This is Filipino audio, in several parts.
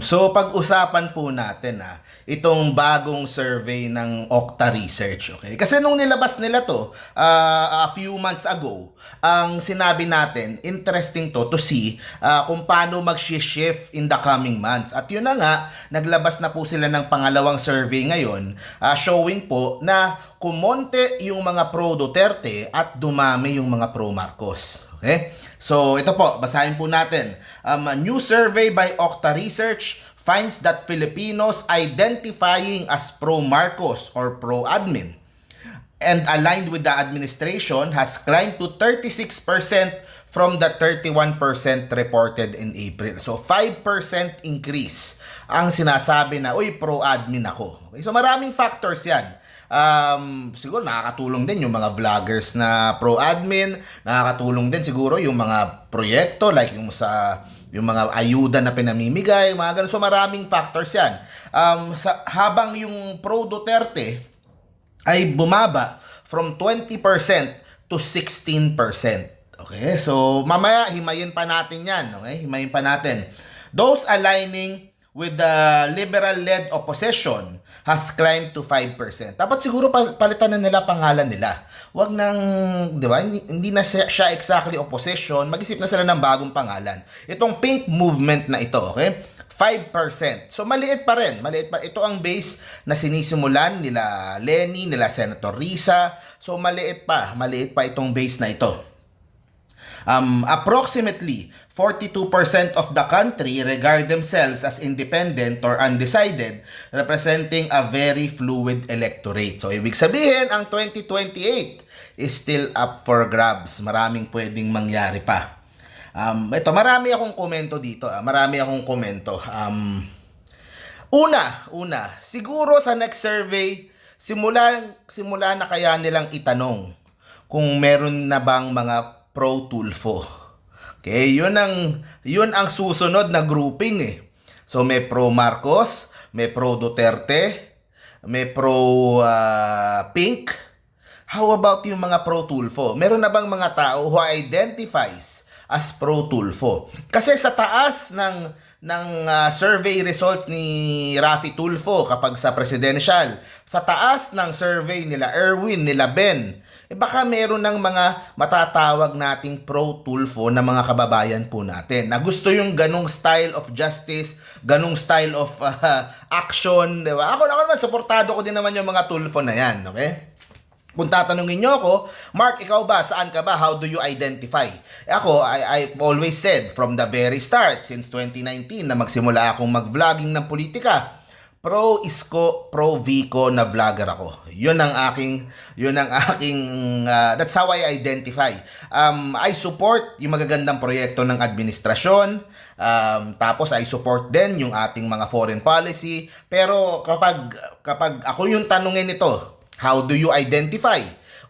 So pag-usapan po natin ah, itong bagong survey ng Okta Research, okay? Kasi nung nilabas nila to ah, a few months ago, ang sinabi natin, interesting to to see ah, kung paano mag-shift in the coming months. At yun na nga, naglabas na po sila ng pangalawang survey ngayon, ah, showing po na kumonte yung mga pro Duterte at dumami yung mga pro Marcos. Okay? So, ito po, basahin po natin. Um, a new survey by Okta Research finds that Filipinos identifying as pro-Marcos or pro-admin and aligned with the administration has climbed to 36% from the 31% reported in April. So 5% increase ang sinasabi na, uy, pro-admin ako. Okay, so maraming factors yan. Um, siguro nakakatulong din yung mga vloggers na pro-admin, nakakatulong din siguro yung mga proyekto like yung sa yung mga ayuda na pinamimigay, mga ganun. So maraming factors yan. Um, sa, habang yung pro Duterte, ay bumaba from 20% to 16%. Okay? So, mamaya, himayin pa natin yan. Okay? Himayin pa natin. Those aligning with the liberal-led opposition has climbed to 5%. Dapat siguro pal- palitan na nila pangalan nila. Wag nang, di ba, hindi, hindi na siya, siya exactly opposition, mag-isip na sila ng bagong pangalan. Itong pink movement na ito, okay? 5%. So maliit pa rin, maliit pa. Ito ang base na sinisimulan nila Lenny, nila Senator Risa. So maliit pa, maliit pa itong base na ito. Um, approximately 42% of the country regard themselves as independent or undecided, representing a very fluid electorate. So, ibig sabihin, ang 2028 is still up for grabs. Maraming pwedeng mangyari pa. Um, ito, marami akong komento dito. Ah. Marami akong komento. Um, una, una, siguro sa next survey, simula, simula na kaya nilang itanong kung meron na bang mga pro Tulfo. Okay, yun ang yun ang susunod na grouping eh. So may pro Marcos, may pro Duterte, may pro ah, Pink. How about yung mga pro Tulfo? Meron na bang mga tao who identifies as pro Tulfo? Kasi sa taas ng ng ah, survey results ni Rafi Tulfo kapag sa presidential, sa taas ng survey nila Erwin, nila Ben, eh baka meron ng mga matatawag nating pro-Tulfo na mga kababayan po natin na gusto yung ganong style of justice, ganong style of ah, action, di ba? Ako, ako naman, supportado ko din naman yung mga Tulfo na yan, okay? Kung tatanungin nyo ako, Mark, ikaw ba? Saan ka ba? How do you identify? Eh ako, I, I've always said from the very start, since 2019, na magsimula akong mag-vlogging ng politika, pro Isko, pro Vico na vlogger ako. 'Yun ang aking 'yun ang aking uh, that's how I identify. Um I support yung magagandang proyekto ng administrasyon. Um tapos I support din yung ating mga foreign policy. Pero kapag kapag ako yung tanungin nito, how do you identify?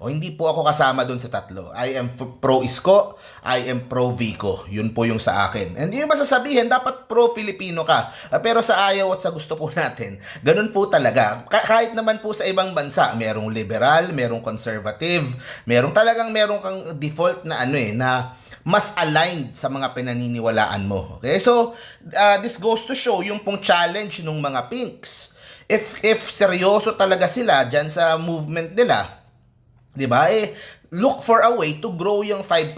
O hindi po ako kasama dun sa tatlo. I am pro Isko, I am pro Vico. Yun po yung sa akin. And yung masasabihin, dapat pro Filipino ka. Ah, Pero sa ayaw at sa gusto po natin, ganun po talaga. Ka- kahit naman po sa ibang bansa, merong liberal, merong conservative, merong talagang merong kang default na ano eh, na mas aligned sa mga pinaniniwalaan mo. Okay? So, uh, this goes to show yung pong challenge ng mga pinks. If if seryoso talaga sila diyan sa movement nila, 'di ba? Eh look for a way to grow yung 5%.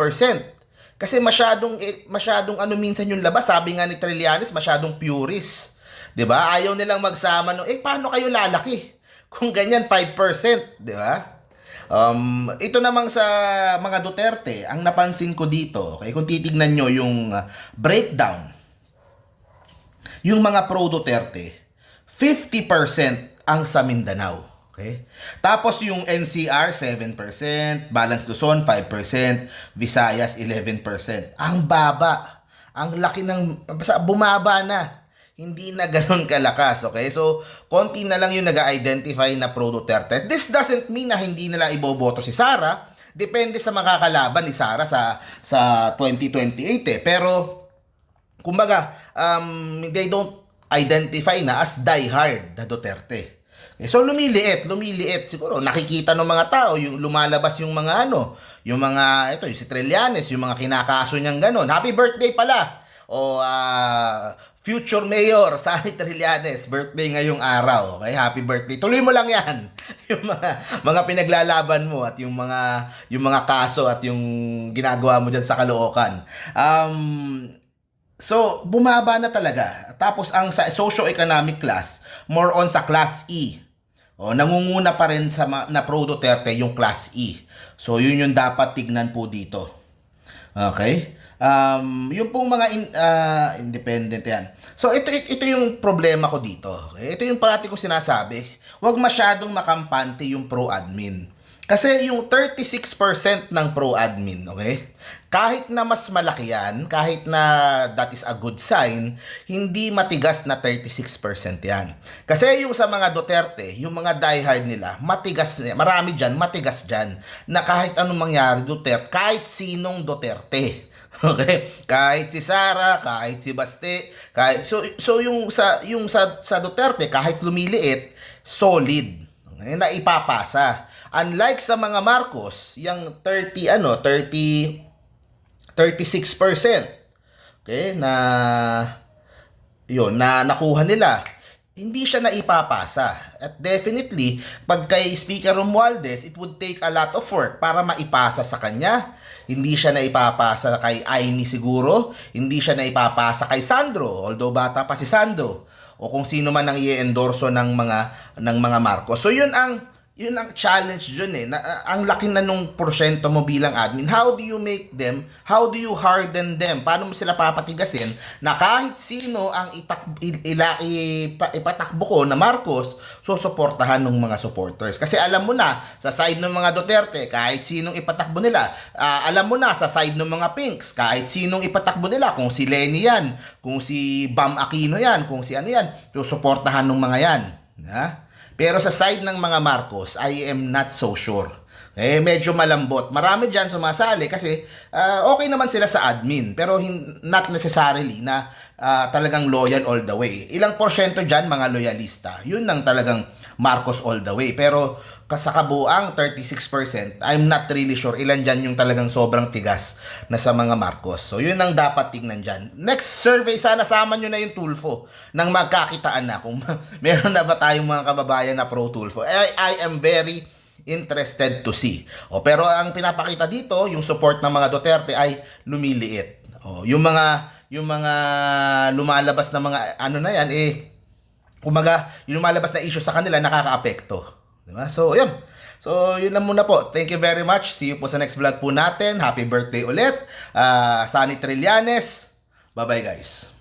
Kasi masyadong eh, masyadong ano minsan yung labas, sabi nga ni Trillanes, masyadong purist. 'Di ba? Ayaw nilang magsama no. Eh paano kayo lalaki? Kung ganyan 5%, 'di ba? Um, ito namang sa mga Duterte, ang napansin ko dito, okay, kung titignan nyo yung uh, breakdown, yung mga pro Duterte, 50% ang sa Mindanao. Okay? Tapos yung NCR 7%, Balance Luzon 5%, Visayas 11%. Ang baba. Ang laki ng basta bumaba na. Hindi na ganoon kalakas, okay? So, konti na lang yung nag-identify na pro Duterte. This doesn't mean na hindi nila iboboto si Sara. Depende sa makakalaban ni Sara sa sa 2028 eh. Pero kumbaga, um, they don't identify na as diehard na Duterte. Eh, so lumiliit, lumiliit siguro. Nakikita ng mga tao yung lumalabas yung mga ano, yung mga ito, yung si Trillanes, yung mga kinakaso niyang ganon. Happy birthday pala. O ah, future mayor, Sani Trillanes, birthday ngayong araw. Okay, happy birthday. Tuloy mo lang 'yan. Yung mga mga pinaglalaban mo at yung mga yung mga kaso at yung ginagawa mo diyan sa Caloocan. Um so bumaba na talaga. Tapos ang sa socio-economic class, more on sa class E. O, nangunguna pa rin sa na pro Duterte yung class E. So yun yung dapat tignan po dito. Okay? Um, yung pong mga in, ah, independent yan. So ito, ito ito yung problema ko dito. Okay? Ito yung parati ko sinasabi. Huwag masyadong makampante yung pro-admin. Kasi yung 36% ng pro-admin, okay? Kahit na mas malaki yan, kahit na that is a good sign, hindi matigas na 36% yan. Kasi yung sa mga Duterte, yung mga diehard nila, matigas, marami dyan, matigas dyan, na kahit anong mangyari Duterte, kahit sinong Duterte. Okay? Kahit si Sara, kahit si Baste, kahit so so yung sa yung sa sa Duterte kahit lumiliit, solid. Okay? Na ipapasa. Unlike sa mga Marcos, yung 30 ano, 30 36%. Okay? Na yun, na nakuha nila hindi siya na ipapasa. At definitely, pag kay Speaker Romualdez, it would take a lot of work para maipasa sa kanya. Hindi siya na ipapasa kay Aimee siguro. Hindi siya na ipapasa kay Sandro, although bata pa si Sandro. O kung sino man ang i-endorso ng mga ng mga Marcos. So yun ang yun ang challenge dun eh. Na, ah, ang laki na nung porsyento mo bilang admin. How do you make them? How do you harden them? Paano mo sila papatigasin na kahit sino ang itak, il- ila, ipa, ipatakbo ko na Marcos, susuportahan ng mga supporters. Kasi alam mo na, sa side ng mga Duterte, kahit sinong ipatakbo nila, ah, alam mo na, sa side ng mga Pinks, kahit sinong ipatakbo nila, kung si Lenny yan, kung si Bam Aquino yan, kung si ano yan, susuportahan ng mga yan. Ha? Pero sa side ng mga Marcos, I am not so sure. Eh, medyo malambot. Marami dyan sumasali kasi ah, okay naman sila sa admin. Pero hin- not necessarily na ah, talagang loyal all the way. Ilang porsyento dyan mga loyalista. Yun lang talagang Marcos all the way. Pero kas- sa kabuang 36%, I'm not really sure ilan dyan yung talagang sobrang tigas na sa mga Marcos. So, yun ang dapat tingnan dyan. Next survey, sana sama nyo na yung Tulfo nang magkakitaan na kung meron na ba tayong mga kababayan na pro Tulfo. I, I am very interested to see. O, pero ang pinapakita dito, yung support ng mga Duterte ay lumiliit. O, yung mga yung mga lumalabas na mga ano na yan eh kumaga, yung lumalabas na issue sa kanila nakakaapekto. Di ba? So, yun. So, yun lang muna po. Thank you very much. See you po sa next vlog po natin. Happy birthday ulit. Uh, Sunny Trillanes. Bye-bye guys.